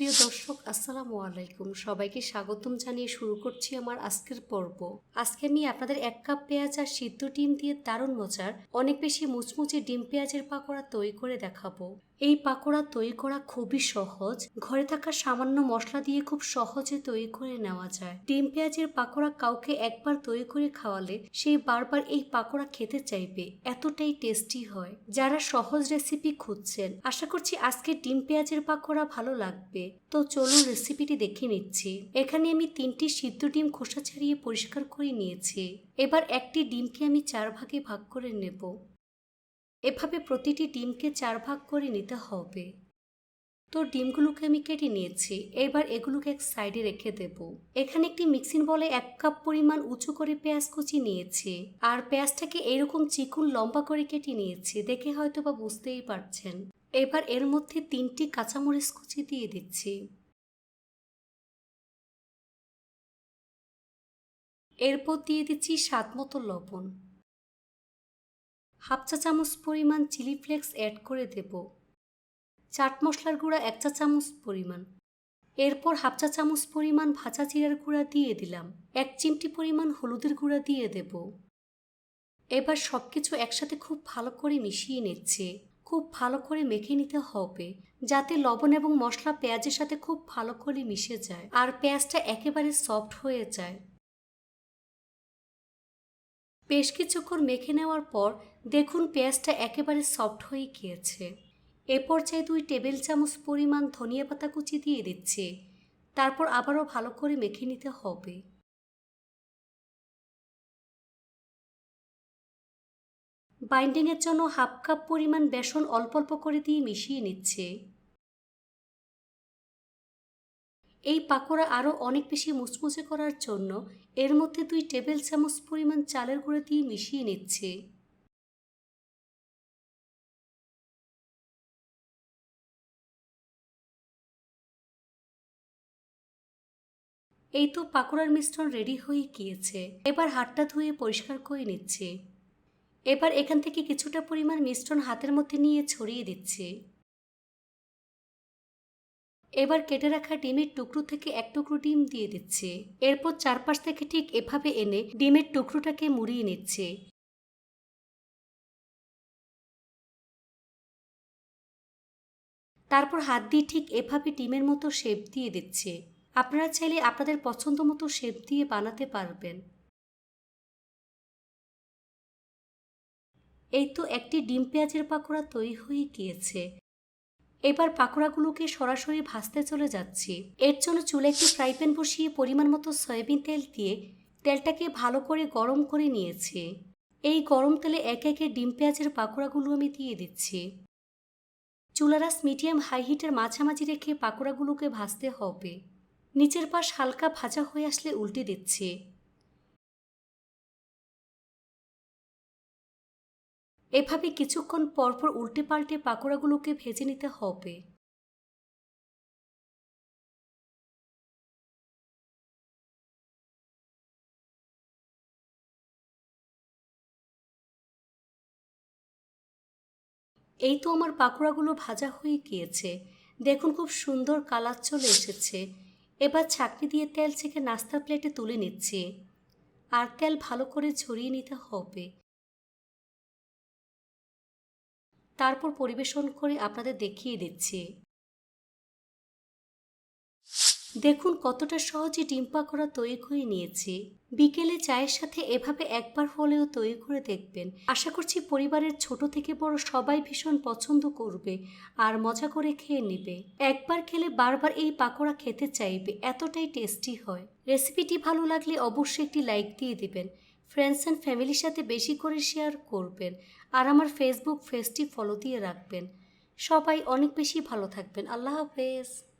প্রিয় দর্শক, আসসালামু আলাইকুম। সবাইকে স্বাগতম জানিয়ে শুরু করছি আমার আজকের পর্ব। আজকে আমি আপনাদের এক কাপ পেঁয়াজ আর সিদ্ধ ডিম দিয়ে দারুণ মজার, অনেক বেশি মুচমুচে ডিম পেঁয়াজের পাকোড়া তৈরি করে দেখাবো। এই পাকোড়া তৈরি করা খুবই সহজ। ঘরে থাকা সামান্য মশলা দিয়ে খুব সহজে তৈরি করে নেওয়া যায়। ডিম, পেঁয়াজের পাকোড়া কাউকে একবার তৈরি করে খাওয়ালে সেই বারবার এই পাকোড়া খেতে চাইবে। এতটাই টেস্টি হয়। যারা সহজ রেসিপি খুঁজছেন, আশা করছি আজকে ডিম, পেঁয়াজের পাকোড়া ভালো লাগবে। তো চলুন রেসিপিটি দেখে নিচ্ছি। এখানে আমি তিনটি সিদ্ধ ডিম খোসা ছাড়িয়ে পরিষ্কার করে নিয়েছি। এবার একটি ডিমকে আমি চার ভাগে ভাগ করে নেব। এভাবে প্রতিটি ডিমকে চার ভাগ করে নিতে হবে। তো ডিমগুলোকে আমি কেটে নিয়েছি, এবার এগুলোকে এক সাইডে রেখে দেব। এখানে একটি মিক্সিং বলে এক কাপ পরিমাণ উঁচু করে পেঁয়াজ কুচি নিয়েছি, আর পেঁয়াজটাকে এরকম চিকুন লম্বা করে কেটে নিয়েছি, দেখে হয়তো বা বুঝতেই পারছেন। এবার এর মধ্যে তিনটি কাঁচামরিচ কুচি দিয়ে দিচ্ছি। এরপর দিয়ে দিচ্ছি স্বাদ মতো লবণ। হাফ চা চামচ পরিমাণ চিলি ফ্লেক্স অ্যাড করে দেব। চাট মশলার গুঁড়া এক চা চামচ পরিমাণ। এরপর হাফ চা চামচ পরিমাণ ভাজা জিরার গুঁড়া দিয়ে দিলাম। এক চিমটি পরিমাণ হলুদের গুঁড়া দিয়ে দেব। এবার সব কিছু একসাথে খুব ভালো করে মিশিয়ে নিচ্ছে। খুব ভালো করে মেখে নিতে হবে, যাতে লবণ এবং মশলা পেঁয়াজের সাথে খুব ভালো করে মিশে যায়, আর পেঁয়াজটা একেবারে সফট হয়ে যায়। বেশ কিছুক্ষণ মেখে নেওয়ার পর দেখুন পেঁয়াজটা একেবারে সফট হয়ে গিয়েছে। এ পর্যায়ে দুই টেবিল চামচ পরিমাণ ধনিয়া পাতা কুচি দিয়ে দিচ্ছে। তারপর আবারও ভালো করে মেখে নিতে হবে। বাইন্ডিংয়ের জন্য হাফ কাপ পরিমাণ বেসন অল্প অল্প করে দিয়ে মিশিয়ে নিচ্ছে। এই পাকোড়া আরও অনেক বেশি মুচমুচে করার জন্য এর মধ্যে দুই টেবিল চামচ পরিমাণ চালের গুঁড়ো দিয়ে মিশিয়ে নিচ্ছে। এই তো পাকোড়ার মিশ্রণ রেডি হয়ে গিয়েছে। এবার হাতটা ধুয়ে পরিষ্কার করে নিচ্ছে। এবার এখান থেকে কিছুটা পরিমাণ মিশ্রণ হাতের মধ্যে নিয়ে ছড়িয়ে দিচ্ছে। এবার কেটে রাখা ডিমের টুকরো থেকে এক টুকরো ডিম দিয়ে দিচ্ছে। এরপর চারপাশ থেকে ঠিক এভাবে এনে ডিমের টুকরোটাকে মুড়িয়ে নিচ্ছে। তারপর হাত দিয়ে ঠিক এভাবে ডিমের মতো শেপ দিয়ে দিচ্ছে। আপনারা চাইলে আপনাদের পছন্দ মতো শেপ দিয়ে বানাতে পারবেন। এই তো একটি ডিম পেঁয়াজের পাকোড়া তৈরি হয়ে গিয়েছে। এবার পাকোড়াগুলোকে সরাসরি ভাজতে চলে যাচ্ছি। এর জন্য চুলে একটি ফ্রাই প্যান বসিয়ে পরিমাণ মতো সয়াবিন তেল দিয়ে তেলটাকে ভালো করে গরম করে নিয়েছি। এই গরম তেলে এক একে ডিম, পেঁয়াজের পাকোড়াগুলো আমি দিয়ে দিচ্ছি। চুলারাস মিডিয়াম হাই হিটের মাঝামাঝি রেখে পাকোড়াগুলোকে ভাজতে হবে। নিচের পাশ হালকা ভাজা হয়ে আসলে উল্টে দিচ্ছি। এভাবে কিছুক্ষণ পরপর উল্টে পাল্টে পাকোড়াগুলোকে ভেজে নিতে হবে। এই তো আমার পাকোড়াগুলো ভাজা হয়ে গিয়েছে। দেখুন খুব সুন্দর কালার চলে এসেছে। এবার ছাকনি দিয়ে তেল ছেঁকে নাস্তার প্লেটে তুলে নিচ্ছি। আর তেল ভালো করে ছড়িয়ে নিতে হবে। তারপর পরিবেশন করে আপনাদের দেখিয়ে দিচ্ছি। দেখুন কতটা সহজে ডিম পাকোড়া তৈরি করে নিয়েছি। বিকেলে চায়ের সাথে এভাবে একবার হলেও তৈরি করে দেখবেন। আশা করছি পরিবারের ছোট থেকে বড় সবাই ভীষণ পছন্দ করবে আর মজা করে খেয়ে নেবে। একবার খেলে বারবার এই পাকোড়া খেতে চাইবে, এতটাই টেস্টি হয়। রেসিপিটি ভালো লাগলে অবশ্যই একটি লাইক দিয়ে দিবেন। ফ্রেন্ডস অ্যান্ড ফ্যামিলির সাথে বেশি করে শেয়ার করবেন আর আমার ফেসবুক পেজটি ফলো দিয়ে রাখবেন। সবাই অনেক বেশি ভালো থাকবেন। আল্লাহ হাফেজ।